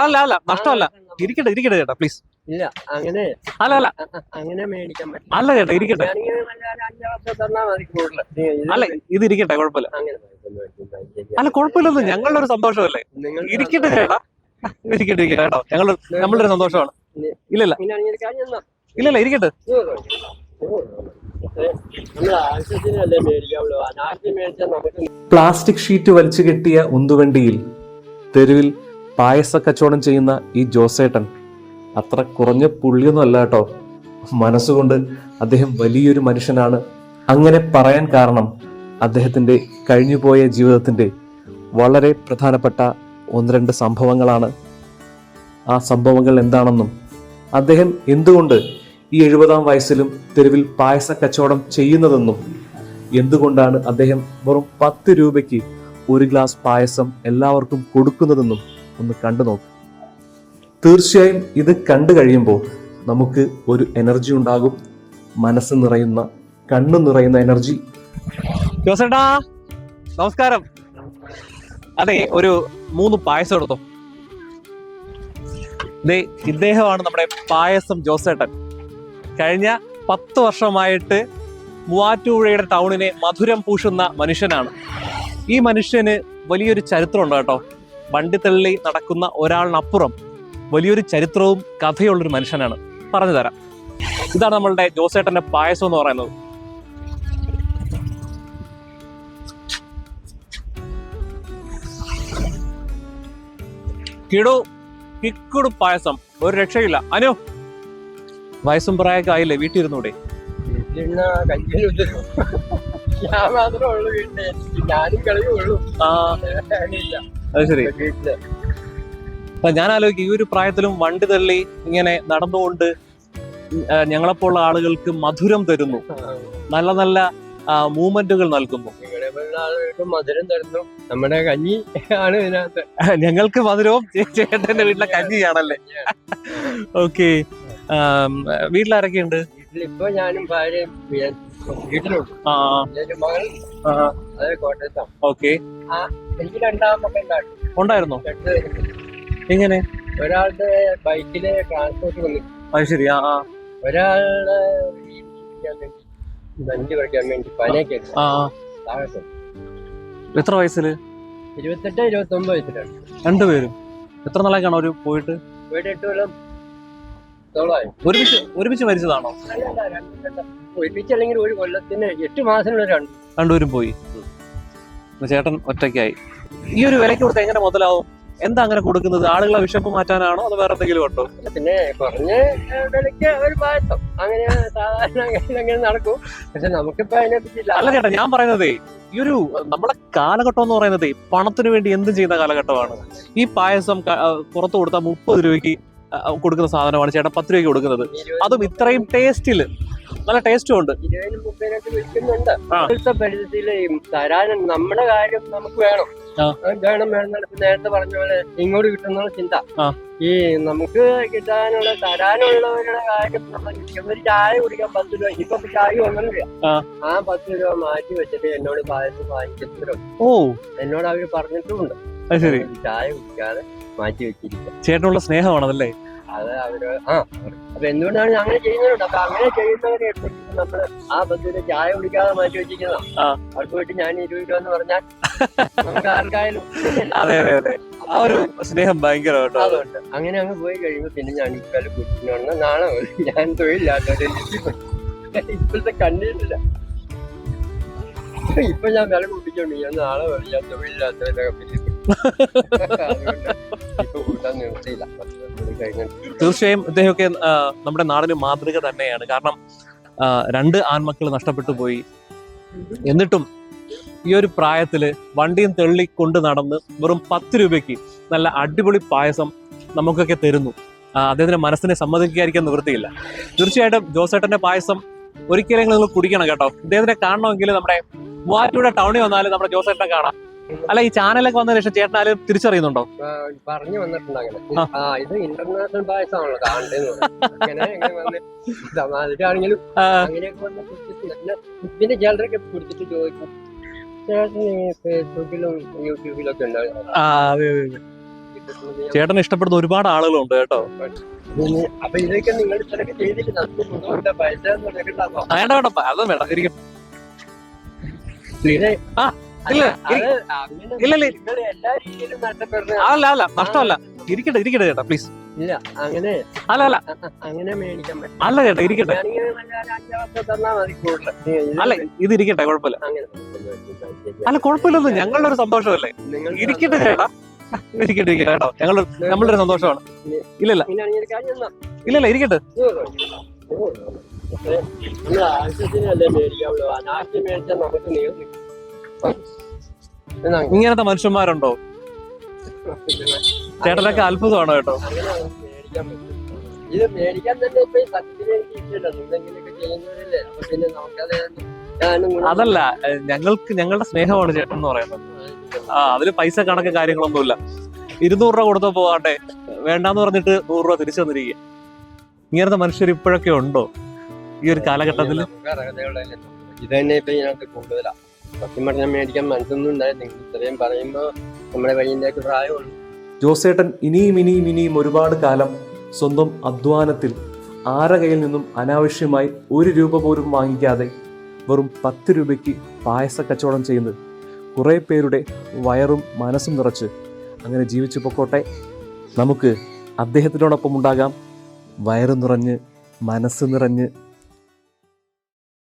അല്ല അല്ല നഷ്ടമല്ല. ഇരിക്കട്ടെ ഇരിക്കട്ടെ ചേട്ടാ പ്ലീസ് ഇല്ല അങ്ങനെ അല്ല അല്ല. അങ്ങനെ മേടിക്കാൻ പറ്റില്ല. അല്ല ചേട്ടാ ഇരിക്കട്ടെ. അല്ല ഇത് ഇരിക്കട്ടെ കുഴപ്പമില്ല. അല്ല കുഴപ്പമില്ലെന്ന് ഞങ്ങളുടെ ഒരു സന്തോഷമല്ലേ? ഇരിക്കട്ടെ ചേട്ടാ. ഇരിക്കട്ടെ ഇരിക്കട്ടെ കേട്ടോ ഞങ്ങൾ നമ്മളുടെ ഒരു സന്തോഷമാണ്. ഇല്ല ഇല്ല. ഇല്ല ഇല്ല ഇരിക്കട്ടെ. പ്ലാസ്റ്റിക് ഷീറ്റ് വലിച്ചു കെട്ടിയ ഉന്തുവണ്ടിയിൽ തെരുവിൽ പായസ കച്ചവടം ചെയ്യുന്ന ഈ ജോസേട്ടൻ അത്ര കുറഞ്ഞ പുള്ളിയൊന്നും അല്ല കേട്ടോ. മനസ്സുകൊണ്ട് അദ്ദേഹം വലിയൊരു മനുഷ്യനാണ്. അങ്ങനെ പറയാൻ കാരണം അദ്ദേഹത്തിന്റെ കഴിഞ്ഞുപോയ ജീവിതത്തിന്റെ വളരെ പ്രധാനപ്പെട്ട ഒന്ന് രണ്ട് സംഭവങ്ങളാണ്. ആ സംഭവങ്ങൾ എന്താണെന്നും അദ്ദേഹം എന്തുകൊണ്ട് ഈ എഴുപതാം വയസ്സിലും തെരുവിൽ പായസ കച്ചവടം ചെയ്യുന്നതെന്നും എന്തുകൊണ്ടാണ് അദ്ദേഹം വെറും പത്ത് രൂപയ്ക്ക് ഒരു ഗ്ലാസ് പായസം എല്ലാവർക്കും കൊടുക്കുന്നതെന്നും ഒന്ന് കണ്ടു നോക്ക്. തീർച്ചയായും ഇത് കണ്ടു കഴിയുമ്പോൾ നമുക്ക് ഒരു എനർജി ഉണ്ടാകും. മനസ്സ് നിറയുന്ന കണ്ണു നിറയുന്ന എനർജി. ജോസേട്ടാ നമസ്കാരം. അതെ ഒരു മൂന്ന് പായസം എടുത്തോ. ഇദ്ദേഹമാണ് നമ്മുടെ പായസം ജോസേട്ടൻ. കഴിഞ്ഞ പത്ത് വർഷമായിട്ട് മൂവാറ്റുപുഴയുടെ ടൗണിനെ മധുരം പൂശുന്ന മനുഷ്യനാണ്. ഈ മനുഷ്യന് വലിയൊരു ചരിത്രമുണ്ട് കേട്ടോ. വണ്ടി തള്ളി നടക്കുന്ന ഒരാളിനപ്പുറം വലിയൊരു ചരിത്രവും കഥയുള്ളൊരു മനുഷ്യനാണ്. പറഞ്ഞു തരാം. ഇതാണ് നമ്മളുടെ ജോസേട്ടന്റെ പായസം എന്ന് പറയുന്നത്. കിടു കിക്കുടു പായസം. ഒരു രക്ഷയില്ല അനു വയസ്സും പ്രായമൊക്കെ ആയില്ലേ വീട്ടിൽ ഇരുന്നൂടെ ഞാൻ മാത്രമേ ഉള്ളൂ ഞാനും കളിയുള്ളൂ ആ. അത് ശരി. അപ്പൊ ഞാൻ ആലോചിക്കും ഈ ഒരു പ്രായത്തിലും വണ്ടി തള്ളി ഇങ്ങനെ നടന്നുകൊണ്ട് ഞങ്ങളെപ്പോലുള്ള ആളുകൾക്ക് മധുരം തരുന്നു. നല്ല നല്ല മൂവ്മെന്റുകൾ നൽകുന്നു. മധുരം തരുന്നു. നമ്മുടെ കഞ്ഞി ആണ് ഇതിനകത്ത്. ഞങ്ങൾക്ക് മധുരവും ചേട്ടന്റെ വീട്ടിലെ കഞ്ഞിയാണല്ലേ? ഓക്കെ. വീട്ടിലാരൊക്കെ ഉണ്ട് വീട്ടിൽ ഇപ്പൊ ഞാനും ഭാര്യയും വീട്ടിലുണ്ട്. മകൾ കോട്ടയത്താണ്. ഓക്കെ. ഉണ്ടായിരുന്നു. എങ്ങനെ? ഒരാളുടെ ബൈക്കിൽ ട്രാൻസ്പോർട്ട് വന്നു. അത് ശരി ആ ആ. ഇരിക്കാൻ വേണ്ടി പഠിക്കാൻ വേണ്ടി പനയൊക്കെ ആ. എത്ര വയസ്സിൽ? ഇരുപത്തെട്ട് ഇരുപത്തി ഒമ്പത് വയസ്സിലാണ് രണ്ടുപേരും എത്ര നാളേക്കാണ് അവർ പോയിട്ട്? പോയിട്ട് എട്ട് കൊല്ലം ഒരുമിച്ച് ഒരുമിച്ച് മരിച്ചതാണോ? ഒരുമിച്ച് അല്ലെങ്കിൽ ഒരു കൊല്ലത്തിന് എട്ട് മാസത്തിനുള്ള രണ്ട്. രണ്ടുപേരും പോയി. ചേട്ടൻ ഒറ്റയ്ക്കായി. ഈ ഒരു വിലക്ക് കൊടുത്ത് എങ്ങനെ മുതലാവും? എന്താ അങ്ങനെ കൊടുക്കുന്നത്? ആളുകളെ വിശപ്പ് മാറ്റാനാണോ അതോ വേറെ എന്തെങ്കിലും ഉണ്ടോ? പിന്നെ കുറഞ്ഞ വിലയ്ക്ക് ഒരു പായസം അങ്ങനെ സാധാരണ അങ്ങനെ നടക്കും. പക്ഷെ നമുക്കിപ്പോ അതിനെ പറ്റിയില്ല അല്ല ചേട്ടാ ഞാൻ പറയുന്നത് ഈ ഒരു നമ്മുടെ കാലഘട്ടം എന്ന് പറയുന്നത് പണത്തിന് വേണ്ടി എന്തും ചെയ്യുന്ന കാലഘട്ടമാണ്. ഈ പായസം പുറത്തു കൊടുത്ത കൊടുത്താൽ മുപ്പത് രൂപയ്ക്ക് കൊടുക്കുന്ന സാധനമാണ് ചേട്ടൻ പത്ത് രൂപയ്ക്ക് കൊടുക്കുന്നത്. അതും ഇത്രയും ടേസ്റ്റിൽ നല്ല ടേസ്റ്റും ഉണ്ട്. ഇരുപതിനും മുപ്പതിനൊക്കെ വിൽക്കുന്നുണ്ട്. ഇപ്പോഴത്തെ പരിസ്ഥിതിയിൽ തരാൻ നമ്മുടെ കാര്യം നമുക്ക് വേണം. വേണം വേണം നേരത്തെ പറഞ്ഞ പോലെ ഇങ്ങോട്ട് കിട്ടുന്ന ചിന്ത. ഈ നമുക്ക് കിട്ടാനുള്ള തരാനുള്ളവരുടെ കാര്യം ഒരു ചായ കുടിക്കാൻ പത്ത് രൂപ ഇപ്പൊ ചായ ഒന്നുമില്ല ആ. പത്ത് രൂപ മാറ്റി വെച്ചിട്ട് എന്നോട് പായസം വാങ്ങിച്ചിട്ടും ഓ. എന്നോട് അവർ പറഞ്ഞിട്ടുമുണ്ട്. ചായ കുടിക്കാതെ മാറ്റി വെച്ചിരിക്കുക. ചേട്ടനുള്ള സ്നേഹമാണതല്ലേ? അത് അവർ ആ അപ്പൊ എന്തുകൊണ്ടാണ് അങ്ങനെ ചെയ്യുന്നുണ്ട് അപ്പൊ അങ്ങനെ ചെയ്യുന്നവരെ എടുത്തിട്ട് നമ്മൾ ആ ബന്ധുവിന് ചായ കുടിക്കാതെ മാറ്റി വെച്ചിരിക്കുന്ന. അവിടെ പോയിട്ട് ഞാൻ ഇരുപത് രൂപ എന്ന് പറഞ്ഞാൽ നമുക്ക് ആർക്കായാലും അതെ അതെ അതെ. ആ ഒരു സ്നേഹം ഭയങ്കര അതുണ്ട് അങ്ങനെ അങ്ങ് പോയി കഴിയുമ്പോ പിന്നെ ഞാൻ ഇക്കാലം കുട്ടിനോടുന്ന നാളെ ഞാൻ തൊഴിലില്ലാത്തവരെ ഇപ്പോഴത്തെ കണ്ടിട്ടില്ല ഇപ്പൊ ഞാൻ വില കൂട്ടിച്ചോണ്ട് ഞാൻ നാളെ ഞാൻ തൊഴിലില്ലാത്തവരെ പിന്നെ തീർച്ചയായും ഇദ്ദേഹമൊക്കെ നമ്മുടെ നാടിന് മാതൃക തന്നെയാണ്. കാരണം രണ്ട് ആൺമക്കൾ നഷ്ടപ്പെട്ടു പോയി. എന്നിട്ടും ഈ ഒരു പ്രായത്തിൽ വണ്ടിയും തെള്ളി കൊണ്ട് നടന്ന് വെറും പത്ത് രൂപയ്ക്ക് നല്ല അടിപൊളി പായസം നമുക്കൊക്കെ തരുന്നു. അദ്ദേഹത്തിന്റെ മനസ്സിനെ സമ്മതിക്കാതിരിക്കാൻ നിവൃത്തിയില്ല. തീർച്ചയായിട്ടും ജോസേട്ടന്റെ പായസം ഒരിക്കലെങ്കിലും നിങ്ങൾ കുടിക്കണം കേട്ടോ. ഇദ്ദേഹത്തിനെ കാണണമെങ്കിൽ നമ്മുടെ മൂവാറ്റൂടെ ടൗണിൽ വന്നാലും നമ്മുടെ ജോസേട്ടനെ കാണാം. അല്ല ഈ ചാനലൊക്കെ വന്നതിന് ശേഷം ചേട്ടൻ ആരും തിരിച്ചറിയുന്നുണ്ടോ? പറഞ്ഞു വന്നിട്ടുണ്ട് അങ്ങനെ. ആ. ഇത് ഇന്റർനാഷണൽ വന്ന് അങ്ങനെയൊക്കെ വന്ന് ചോദിക്കും. ചേട്ടൻ ഉണ്ടാവും ഇഷ്ടപ്പെടുന്ന ഒരുപാട് ആളുകളുണ്ട് കേട്ടോ. അപ്പൊ ഇതൊക്കെ നിങ്ങൾ ഇത്രയൊക്കെ ചെയ്തിട്ട് പൈസ ആ, വേണ്ട ഇരിക്കും. ആ, അല്ല അല്ല നഷ്ടമല്ല. ഇരിക്കട്ടെ ഇരിക്കട്ടെ ചേട്ടാ പ്ലീസ് ഇല്ല അങ്ങനെ അല്ല അല്ല. അങ്ങനെ മേടിക്കാൻ പറ്റും അല്ല ചേട്ടാ ഇരിക്കട്ടെ. അല്ല ഇത് ഇരിക്കട്ടെ കുഴപ്പമില്ല. അല്ല കുഴപ്പമില്ലല്ലോ ഞങ്ങളുടെ ഒരു സന്തോഷമല്ലേ? നിങ്ങൾ ഇരിക്കട്ടെ ചേട്ടാ. ഇരിക്കട്ടെ ഇരിക്കട്ടെ കേട്ടോ. ഞങ്ങൾ നമ്മളുടെ ഒരു സന്തോഷമാണ്. ഇല്ല ഇല്ല. ഇങ്ങനെയാണെങ്കിൽ ഒരു കാര്യം എന്നാ ഇല്ല ഇല്ല ഇരിക്കട്ടെ. ആവശ്യത്തിനല്ലേ മേടിക്കാവുള്ളൂ. അനാവശ്യം മേടിച്ചാൽ നമുക്ക് എന്നാ ഇങ്ങനത്തെ മനുഷ്യന്മാരുണ്ടോ? ചേട്ടനൊക്കെ അത്ഭുതമാണ് കേട്ടോ. ഇത് മേടിക്കാൻ തന്നെ ഇപ്പൊ ഈ സത്യത്തിന് എനിക്ക് ഇഷ്ടമില്ല എന്തെങ്കിലുമൊക്കെ ചെയ്യുന്നവരല്ലേ? അപ്പൊ പിന്നെ നമുക്കത് അതല്ല ഞങ്ങൾക്ക് ഞങ്ങളുടെ സ്നേഹമാണ് ചേട്ടൻ എന്ന് പറയുന്നത്. ആ അതിൽ പൈസ കണക്ക് കാര്യങ്ങളൊന്നുമില്ല. ഇരുന്നൂറ് രൂപ കൊടുത്തോ പോകാട്ടെ വേണ്ടാന്ന് പറഞ്ഞിട്ട് നൂറ് രൂപ തിരിച്ചു തന്നിരിക്കുക. ഇങ്ങനത്തെ മനുഷ്യർ ഇപ്പോഴൊക്കെ ഉണ്ടോ? ഈ ഒരു കാലഘട്ടത്തിൽ തന്നെ ഇപ്പൊ ഇതിനകത്ത് കൂടുതലാ സത്യം പറഞ്ഞാൽ മേടിക്കാൻ മനസ്സൊന്നും ഉണ്ടായിരുന്നു ഇത്രയും പറയുമ്പോൾ നമ്മുടെ കയ്യിലേക്ക് പ്രായമുള്ളൂ ജോസേട്ടൻ ഇനിയും ഇനിയും ഇനിയും ഒരുപാട് കാലം സ്വന്തം അധ്വാനത്തിൽ ആരുടെ കയ്യിൽ നിന്നും അനാവശ്യമായി ഒരു രൂപ പോലും വാങ്ങിക്കാതെ വെറും പത്ത് രൂപയ്ക്ക് പായസ കച്ചവടം ചെയ്യുന്നത്. കുറേ പേരുടെ വയറും മനസ്സും നിറച്ച് അങ്ങനെ ജീവിച്ചു പൊക്കോട്ടെ. നമുക്ക് അദ്ദേഹത്തിനോടൊപ്പം ഉണ്ടാകാം. വയറ് നിറഞ്ഞ് മനസ്സ് നിറഞ്ഞ്